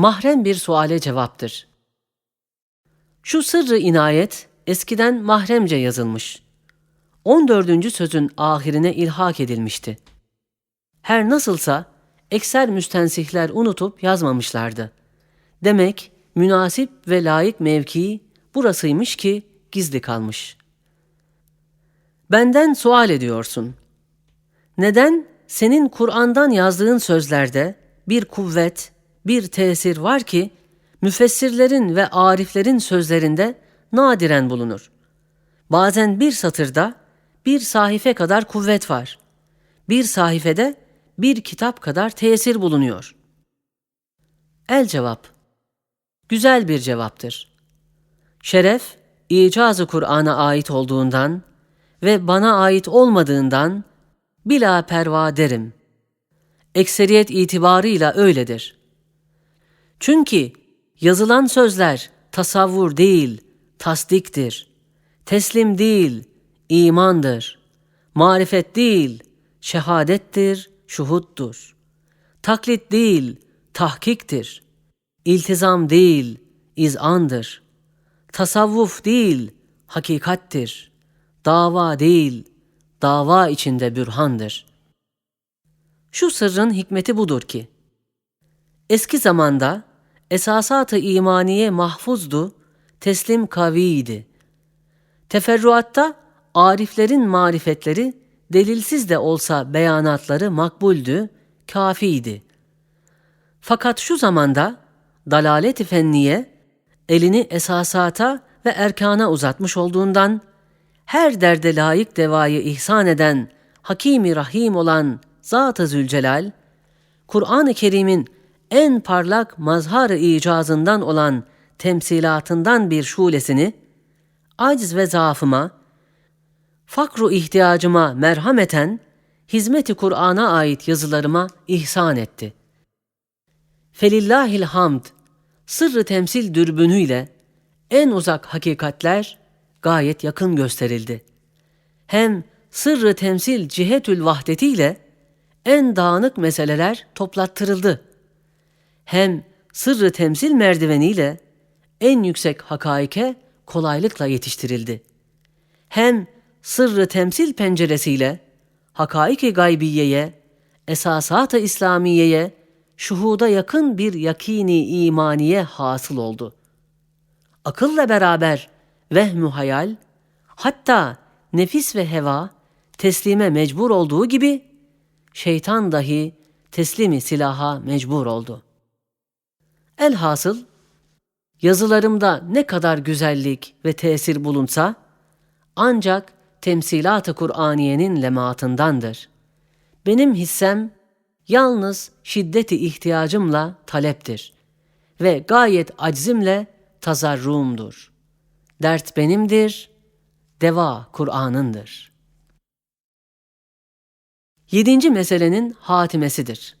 mahrem bir suale cevaptır. Şu sırrı inayet eskiden mahremce yazılmış. 14. sözün ahirine ilhak edilmişti. Her nasılsa ekser müstensihler unutup yazmamışlardı. Demek münasip ve layık mevkii burasıymış ki gizli kalmış. Benden sual ediyorsun. Neden senin Kur'an'dan yazdığın sözlerde bir kuvvet, bir tesir var ki müfessirlerin ve ariflerin sözlerinde nadiren bulunur. Bazen bir satırda bir sahife kadar kuvvet var. Bir sahifede bir kitap kadar tesir bulunuyor. El cevap. Güzel bir cevaptır. Şeref, icazı Kur'an'a ait olduğundan ve bana ait olmadığından bila perva derim. Ekseriyet itibarıyla öyledir. Çünkü yazılan sözler tasavvur değil, tasdiktir. Teslim değil, imandır. Marifet değil, şehadettir, şuhuttur. Taklit değil, tahkiktir. İltizam değil, izandır. Tasavvuf değil, hakikattir. Dava değil, dava içinde bürhandır. Şu sırrın hikmeti budur ki, eski zamanda esasat-ı imaniye mahfuzdu, teslim kaviydi. Teferruatta ariflerin marifetleri delilsiz de olsa beyanatları makbuldü, kafiydi. Fakat şu zamanda dalalet-i fenniye elini esasata ve erkana uzatmış olduğundan her derde layık devayı ihsan eden Hakimi Rahim olan Zat-ı Zülcelal, Kur'an-ı Kerim'in en parlak mazhar-ı icazından olan temsilatından bir şulesini, aciz ve zaafıma, fakru ihtiyacıma merhameten, hizmeti Kur'an'a ait yazılarıma ihsan etti. Felillahil hamd, sırrı temsil dürbünüyle en uzak hakikatler gayet yakın gösterildi. Hem sırrı temsil cihetül vahdetiyle en dağınık meseleler toplattırıldı. Hem sırrı temsil merdiveniyle en yüksek hakaike kolaylıkla yetiştirildi. Hem sırrı temsil penceresiyle hakaiki gaybiyeye, esasat-ı İslamiye'ye, şuhuda yakın bir yakini imaniye hasıl oldu. Akılla beraber vehmü hayal, hatta nefis ve heva teslime mecbur olduğu gibi şeytan dahi teslimi silaha mecbur oldu. Elhasıl yazılarımda ne kadar güzellik ve tesir bulunsa ancak temsilat-ı Kur'aniyenin lemaatındandır. Benim hissem yalnız şiddeti ihtiyacımla taleptir ve gayet aczimle tazarruğumdur. Dert benimdir, deva Kur'an'ındır. Yedinci meselenin hatimesidir.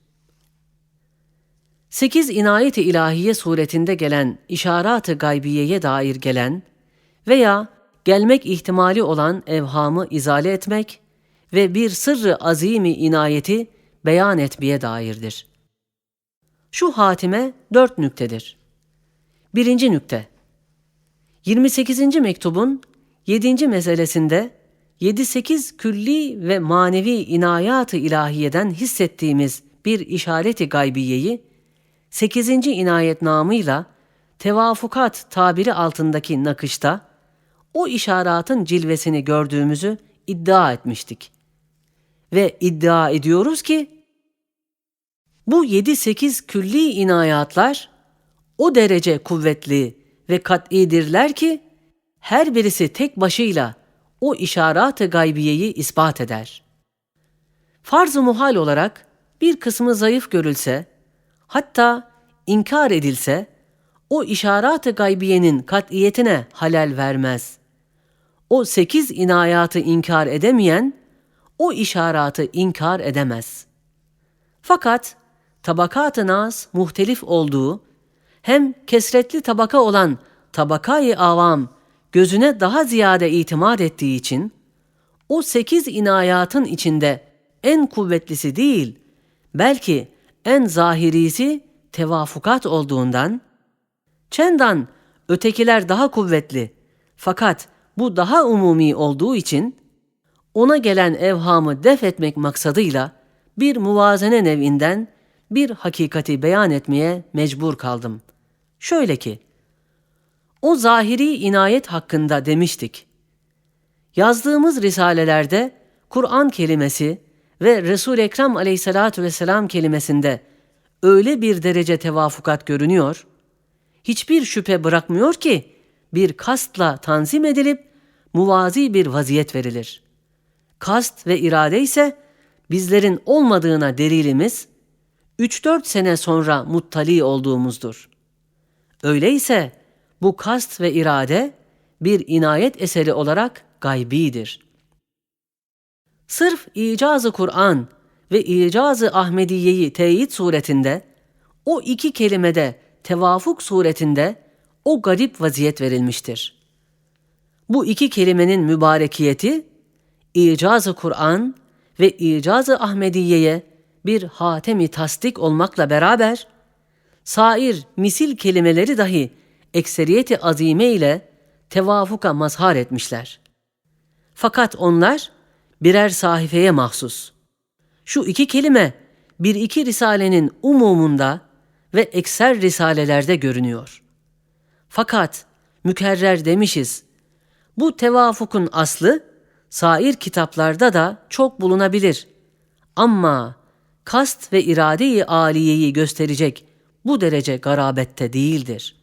Sekiz inayet-i ilahiye suretinde gelen işarat-ı gaybiyeye dair gelen veya gelmek ihtimali olan evhamı izale etmek ve bir sırrı azimi inayeti beyan etmeye dairdir. Şu hatime dört nüktedir. Birinci nükte 28. mektubun 7. meselesinde 7-8 külli ve manevi inayat-ı ilahiyeden hissettiğimiz bir işareti gaybiyeyi 8. inayet namıyla tevafukat tabiri altındaki nakışta o işaratın cilvesini gördüğümüzü iddia etmiştik. Ve iddia ediyoruz ki bu 7-8 külli inayatlar o derece kuvvetli ve kat'idirler ki her birisi tek başıyla o işarat-ı gaybiyeyi ispat eder. Farz-ı muhal olarak bir kısmı zayıf görülse, hatta inkar edilse, o işarat-ı gaybiyenin kat'iyetine halel vermez. O sekiz inayatı inkar edemeyen, o işaratı inkar edemez. Fakat tabakat-ı nas muhtelif olduğu, hem kesretli tabaka olan tabakayı avam gözüne daha ziyade itimat ettiği için, o sekiz inayatın içinde en kuvvetlisi değil, belki en zahirisi tevafukat olduğundan, çendan ötekiler daha kuvvetli fakat bu daha umumi olduğu için ona gelen evhamı def etmek maksadıyla bir muvazene nevinden bir hakikati beyan etmeye mecbur kaldım. Şöyle ki, o zahiri inayet hakkında demiştik. Yazdığımız risalelerde Kur'an kelimesi ve Resul Ekrem Aleyhissalatu vesselam kelimesinde öyle bir derece tevafukat görünüyor, hiçbir şüphe bırakmıyor ki bir kastla tanzim edilip muvazi bir vaziyet verilir. Kast ve irade ise bizlerin olmadığına delilimiz 3-4 sene sonra muttali olduğumuzdur. Öyleyse bu kast ve irade bir inayet eseri olarak gaybidir. Sırf icazı Kur'an ve icazı Ahmediye'yi teyit suretinde o iki kelimede tevafuk suretinde o garip vaziyet verilmiştir. Bu iki kelimenin mübarekiyeti icazı Kur'an ve icazı Ahmediye'ye bir hatemi tasdik olmakla beraber sair misil kelimeleri dahi ekseriyeti azime ile tevafuka mazhar etmişler. Fakat onlar birer sahifeye mahsus. Şu iki kelime bir iki risalenin umumunda ve ekser risalelerde görünüyor. Fakat mükerrer demişiz. Bu tevafukun aslı sair kitaplarda da çok bulunabilir. Ama kast ve irade-i aliyeyi gösterecek bu derece garabette değildir.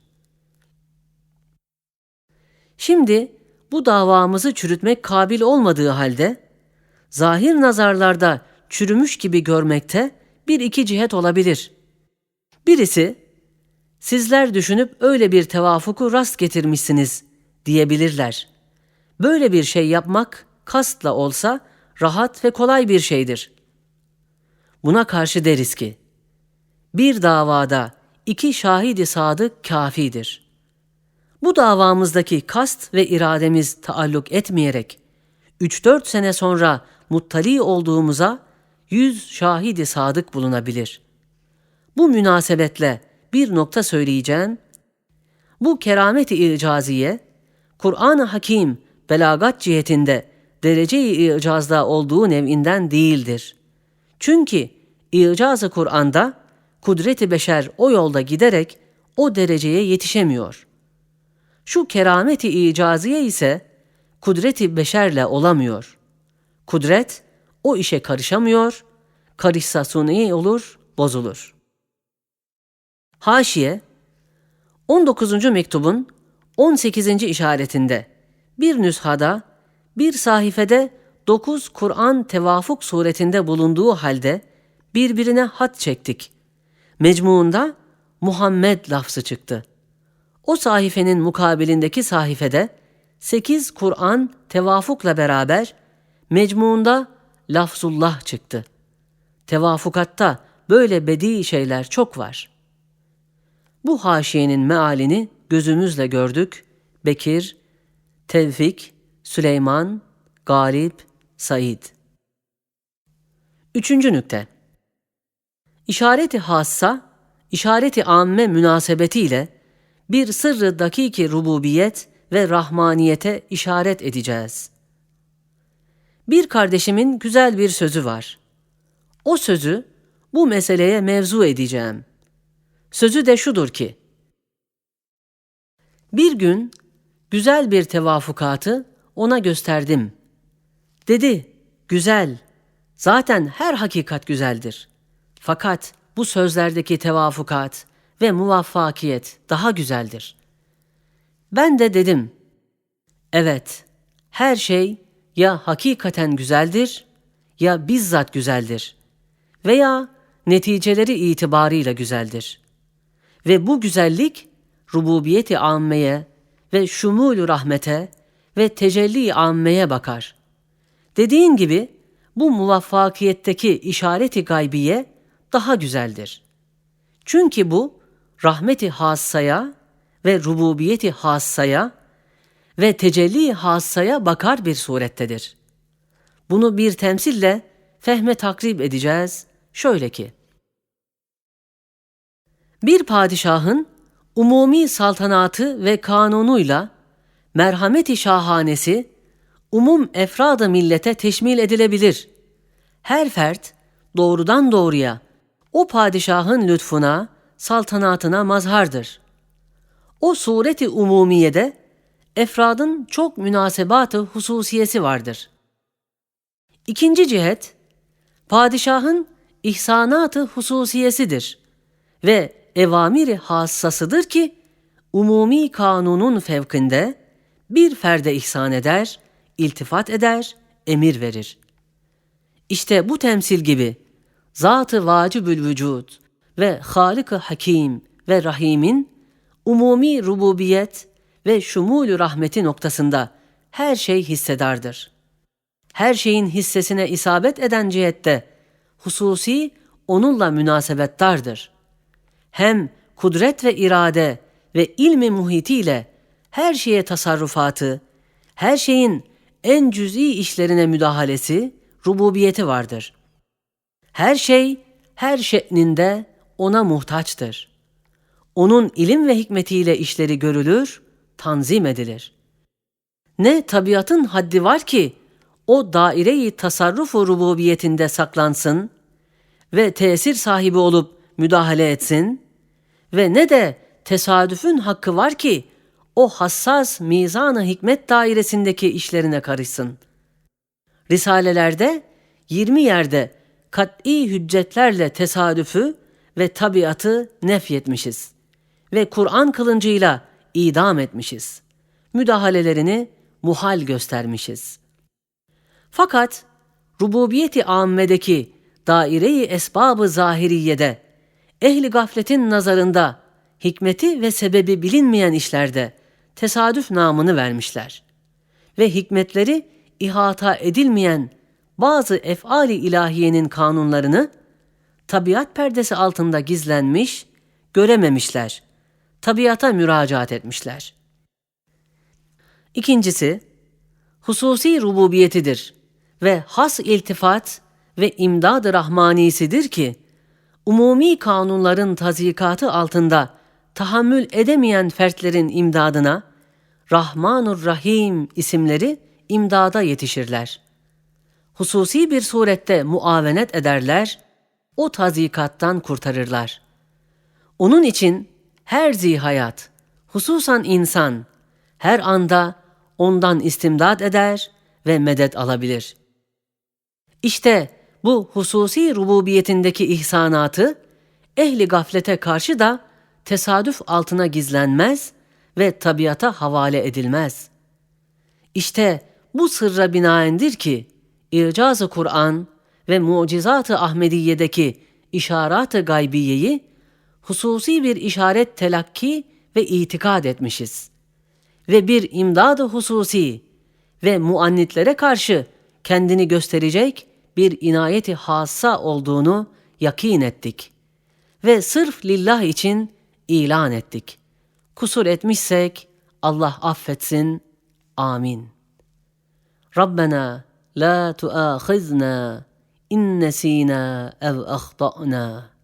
Şimdi bu davamızı çürütmek kabil olmadığı halde zahir nazarlarda çürümüş gibi görmekte bir iki cihet olabilir. Birisi sizler düşünüp öyle bir tevafuku rast getirmişsiniz diyebilirler. Böyle bir şey yapmak kastla olsa rahat ve kolay bir şeydir. Buna karşı deriz ki, bir davada iki şahidi sadık kafidir. Bu davamızdaki kast ve irademiz taalluk etmeyerek, 3-4 sene sonra muttali olduğumuza yüz şahidi sadık bulunabilir. Bu münasebetle bir nokta söyleyeceğim. Bu kerameti icaziye, Kur'an-ı Hakim belagat cihetinde derece-i icazda olduğu nev'inden değildir. Çünkü icazı Kur'an'da kudreti beşer o yolda giderek o dereceye yetişemiyor. Şu kerameti icaziye ise kudreti beşerle olamıyor. Kudret o işe karışamıyor, karışsa suni olur, bozulur. Haşiye 19. mektubun 18. işaretinde bir nüshada bir sahifede dokuz Kur'an tevafuk suretinde bulunduğu halde birbirine hat çektik. Mecmuunda Muhammed lafzı çıktı. O sayfenin mukabilindeki sayfede sekiz Kur'an tevafukla beraber mecmuunda lafzullah çıktı. Tevafukatta böyle bedi şeyler çok var. Bu haşiyenin mealini gözümüzle gördük. Bekir, Tevfik, Süleyman, Galip, Said. Üçüncü nükte. İşareti hassa, işareti amme münasebetiyle bir sırrı dakiki rububiyet ve rahmaniyete işaret edeceğiz. Bir kardeşimin güzel bir sözü var. O sözü bu meseleye mevzu edeceğim. Sözü de şudur ki, bir gün güzel bir tevafukatı ona gösterdim. Dedi, güzel, zaten her hakikat güzeldir. Fakat bu sözlerdeki tevafukat ve muvaffakiyet daha güzeldir. Ben de dedim, evet, her şey ya hakikaten güzeldir ya bizzat güzeldir veya neticeleri itibarıyla güzeldir. Ve bu güzellik rububiyeti ammeye ve şumulü rahmete ve tecelli ammeye bakar. Dediğin gibi bu muvaffakiyetteki işareti gaybiye daha güzeldir. Çünkü bu rahmeti hassaya ve rububiyeti hassaya ve tecelli hassaya bakar bir surettedir. Bunu bir temsille fehme takrib edeceğiz. Şöyle ki, Bir padişahın umumi saltanatı ve kanunuyla merhameti şahanesi umum efradı millete teşmil edilebilir. Her fert doğrudan doğruya o padişahın lütfuna, saltanatına mazhardır. O sureti umumiyede efradın çok münasebatı hususiyesi vardır. İkinci cihet, padişahın ihsanatı hususiyesidir ve evamiri hassasıdır ki umumi kanunun fevkinde bir ferde ihsan eder, iltifat eder, emir verir. İşte bu temsil gibi zat-ı vacibül vücud ve Halık-ı Hakim ve Rahim'in umumi rububiyet ve şumulü rahmeti noktasında her şey hissedardır. Her şeyin hissesine isabet eden cihette hususi onunla münasebettardır. Hem kudret ve irade ve ilmi muhitiyle her şeye tasarrufatı, her şeyin en cüz'i işlerine müdahalesi, rububiyeti vardır. Her şey, her şe'ninde ona muhtaçtır. Onun ilim ve hikmetiyle işleri görülür, tanzim edilir. Ne tabiatın haddi var ki o daireyi tasarrufu rububiyetinde saklansın ve tesir sahibi olup müdahale etsin ve ne de tesadüfün hakkı var ki o hassas mizanı hikmet dairesindeki işlerine karışsın. Risalelerde 20 yerde kat'i hüccetlerle tesadüfü ve tabiatı nefyetmişiz ve Kur'an kılıncıyla idam etmişiz. Müdahalelerini muhal göstermişiz. Fakat rububiyeti ammedeki daire-i esbab-ı zahiriyede ehli gafletin nazarında hikmeti ve sebebi bilinmeyen işlerde tesadüf namını vermişler. Ve hikmetleri ihata edilmeyen bazı efali ilahiyenin kanunlarını tabiat perdesi altında gizlenmiş, görememişler. Tabiata müracaat etmişler. İkincisi, hususi rububiyetidir ve has iltifat ve imdad-ı rahmanisidir ki, umumi kanunların tazikatı altında tahammül edemeyen fertlerin imdadına Rahmanur Rahim isimleri imdada yetişirler. Hususi bir surette muavenet ederler, o tazikattan kurtarırlar. Onun için her zihayat, hususan insan, her anda ondan istimdad eder ve medet alabilir. İşte bu hususi rububiyetindeki ihsanatı ehli gaflete karşı da tesadüf altına gizlenmez ve tabiata havale edilmez. İşte bu sırra binaendir ki İcaz-ı Kur'an ve Mucizat-ı Ahmediye'deki işarat-ı gaybiyeyi hususi bir işaret telakki ve itikad etmişiz. Ve bir imdad-ı hususi ve muannitlere karşı kendini gösterecek bir inayeti hassa olduğunu yakin ettik. Ve sırf lillah için ilan ettik. Kusur etmişsek Allah affetsin. Amin. Rabbena la tuâkhizna in nesînâ ev ahtâ'nâ.